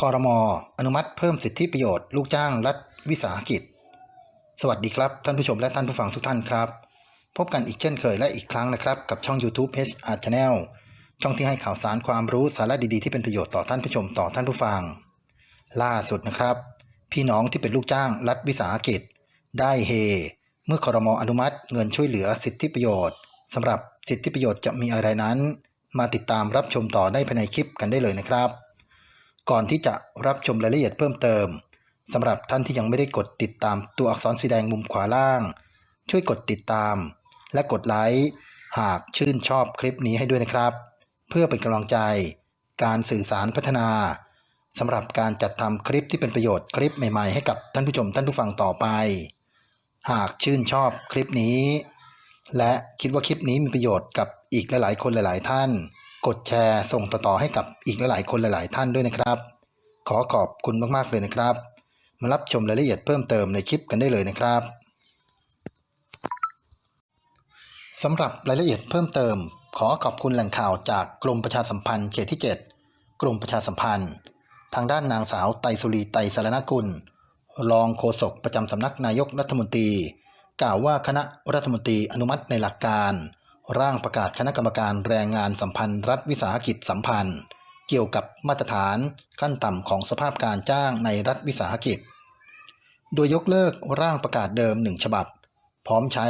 คอรมออนุมัติเพิ่มสิทธิประโยชน์ลูกจ้างรัฐวิสาหกิจ สวัสดีครับท่านผู้ชมและท่านผู้ฟังทุกท่านครับ พบกันอีกเช่นเคยและอีกครั้งนะครับ กับช่อง YouTube HR Channel ช่องที่ให้ข่าวสารความรู้สาระดีๆที่เป็นประโยชน์ต่อท่านผู้ชมต่อท่านผู้ฟัง ล่าสุดนะครับ พี่น้องที่เป็นลูกจ้างรัฐวิสาหกิจ ได้เฮ เมื่อคอรมออนุมัติเงินช่วยเหลือสิทธิประโยชน์สำหรับสิทธิประโยชน์จะมีอะไรนั้น มาติดตามรับชมต่อได้ภายในคลิปกันได้เลยนะครับ ก่อนที่จะรับชมรายละเอียดเพิ่มเติมสำหรับท่านที่ยังไม่ได้กดติดตามตัวอักษรสีแดงมุมขวาล่าง ช่วยกดติดตาม และกดไลค์หากชื่นชอบคลิปนี้ให้ด้วยนะครับ เพื่อเป็นกำลังใจ การสื่อสารพัฒนาสำหรับการจัดทำคลิปที่เป็นประโยชน์คลิปใหม่ ๆ ให้กับท่านผู้ชมท่านผู้ฟังต่อไป หากชื่นชอบคลิปนี้ และคิดว่าคลิปนี้มีประโยชน์กับอีกหลายๆ คนหลาย ๆ ท่าน กดแชร์ส่งต่อๆให้กับอีกหลายๆคนหลาย ๆ ท่านด้วยนะครับ ขอขอบคุณมากๆเลยนะครับ มารับชมรายละเอียดเพิ่มเติมในคลิปกันได้เลยนะครับสำหรับรายละเอียดเพิ่มเติม ขอขอบคุณแหล่งข่าวจากกรมประชาสัมพันธ์เขตที่ 7 กรมประชาสัมพันธ์ ทางด้านนางสาวไตสุรีไตสารนกุล รองโฆษกประจำสำนักนายกรัฐมนตรี กล่าวว่าคณะรัฐมนตรีอนุมัติในหลักการ ร่างประกาศคณะกรรมการแรงงานสัมพันธ์รัฐวิสาหกิจสัมพันธ์ เกี่ยวกับมาตรฐานขั้นต่ำของสภาพการจ้างในรัฐวิสาหกิจ โดยยกเลิกร่างประกาศเดิม 1 ฉบับ พร้อมใช้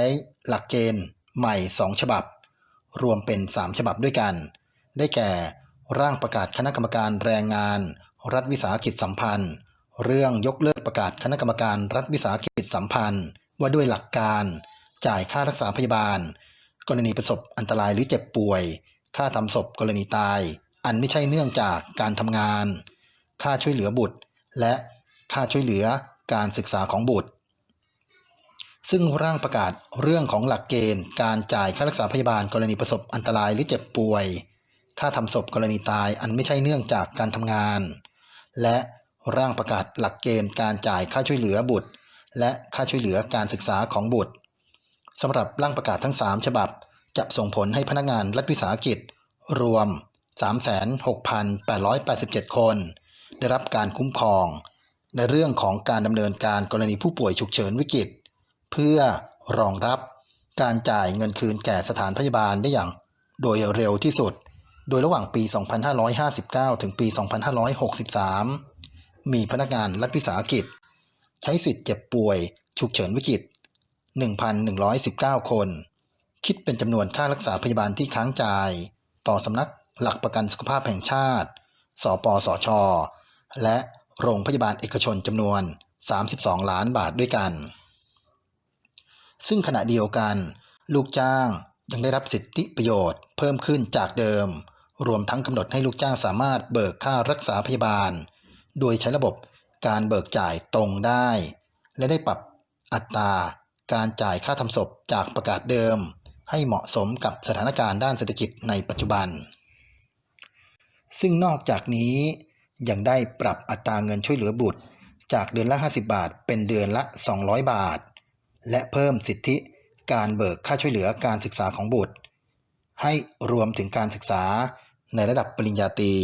หลักเกณฑ์ใหม่ 2 ฉบับ รวมเป็น 3 ฉบับด้วยกัน ได้แก่ร่างประกาศคณะกรรมการแรงงาน รัฐวิสาหกิจสัมพันธ์ เรื่องยกเลิกประกาศคณะกรรมการรัฐวิสาหกิจสัมพันธ์ ว่าด้วยหลักการ จ่ายค่ารักษาพยาบาล กรณีประสบอันตรายหรือเจ็บป่วย ค่าทำศพกรณีตาย อันไม่ใช่เนื่องจากการทำงาน ค่าช่วยเหลือบุตร และค่าช่วยเหลือการศึกษาของบุตร ซึ่งร่างประกาศเรื่องของหลักเกณฑ์ การจ่ายค่ารักษาพยาบาลกรณีประสบอันตรายหรือเจ็บป่วย ค่าทำศพกรณีตายอันไม่ใช่เนื่องจากการทำงาน และร่างประกาศหลักเกณฑ์การจ่ายค่าช่วยเหลือบุตร และค่าช่วยเหลือการศึกษาของบุตร สำหรับร่างประกาศทั้ง 3 ฉบับ จะส่งผลให้พนักงานรัฐวิสาหกิจ รวม 36,887 คน ได้รับการคุ้มครอง ในเรื่องของการดำเนินการกรณีผู้ป่วยฉุกเฉินวิกฤต เพื่อรองรับการจ่ายเงินคืนแก่สถานพยาบาลได้อย่างโดยเร็วที่สุด โดยระหว่างปี 2559 ถึงปี 2563 มีพนักงานรัฐวิสาหกิจ ใช้สิทธิ์เจ็บป่วย ฉุกเฉินวิกฤต 1,119 คน คิดเป็นจำนวนค่ารักษาพยาบาลที่ค้างจ่าย ต่อสำนักหลักประกันสุขภาพแห่งชาติ สปสช และโรงพยาบาลเอกชนจำนวน 32 ล้านบาทด้วยกัน ซึ่งขณะเดียวกัน ลูกจ้างยังได้รับสิทธิประโยชน์เพิ่มขึ้นจากเดิม รวมทั้งกำหนดให้ลูกจ้างสามารถเบิกค่ารักษาพยาบาล โดยใช้ระบบการเบิกจ่ายตรงได้ และได้ปรับอัตรา การจ่ายค่าทำศพจากประกาศเดิม ให้เหมาะสมกับสถานการณ์ด้านเศรษฐกิจในปัจจุบัน ซึ่งนอกจากนี้ยังได้ปรับอัตราเงินช่วยเหลือบุตร จากเดือนละ 50 บาท เป็นเดือนละ 200 บาท และเพิ่มสิทธิการเบิกค่าช่วยเหลือการศึกษาของบุตร ให้รวมถึงการศึกษาในระดับปริญญาตรี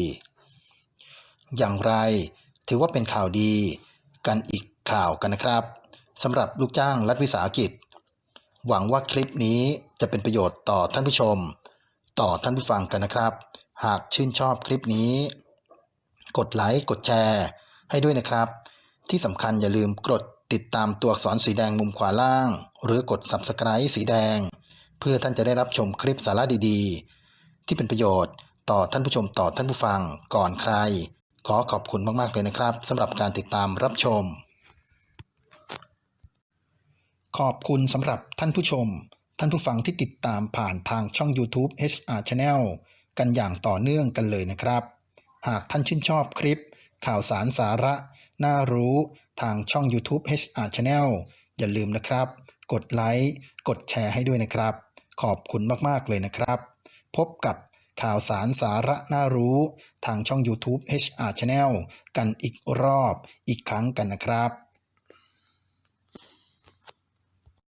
อย่างไรถือว่าเป็นข่าวดีกันอีกข่าวกันนะครับ สำหรับลูกจ้างรัฐวิสาหกิจ หวังว่าคลิปนี้จะเป็นประโยชน์ต่อท่านผู้ชม ต่อท่านผู้ฟังกันนะครับ หากชื่นชอบคลิปนี้ กดไลค์กดแชร์ให้ด้วยนะครับ ที่สำคัญอย่าลืมกดติดตามตัวอักษรสีแดงมุมขวาล่าง หรือกด Subscribe สีแดง เพื่อท่านจะได้รับชมคลิปสาระดีๆ ที่เป็นประโยชน์ต่อท่านผู้ชมต่อท่านผู้ฟังก่อนใคร ขอขอบคุณมากๆเลยนะครับสำหรับการติดตามรับชม ขอบคุณสำหรับท่านผู้ชม ท่านผู้ฟังที่ติดตามผ่านทางช่อง YouTube HR Channel กันอย่างต่อเนื่องกันเลยนะครับ หากท่านชื่นชอบคลิป ข่าวสารสาระ น่ารู้ทางช่อง YouTube HR Channel อย่าลืมนะครับ กดไลค์ กดแชร์ให้ด้วยนะครับ ขอบคุณมาก ๆ เลยนะครับ พบกับข่าวสารสาระน่ารู้ ทางช่อง YouTube HR Channel กันอีกรอบอีกครั้งกันนะครับ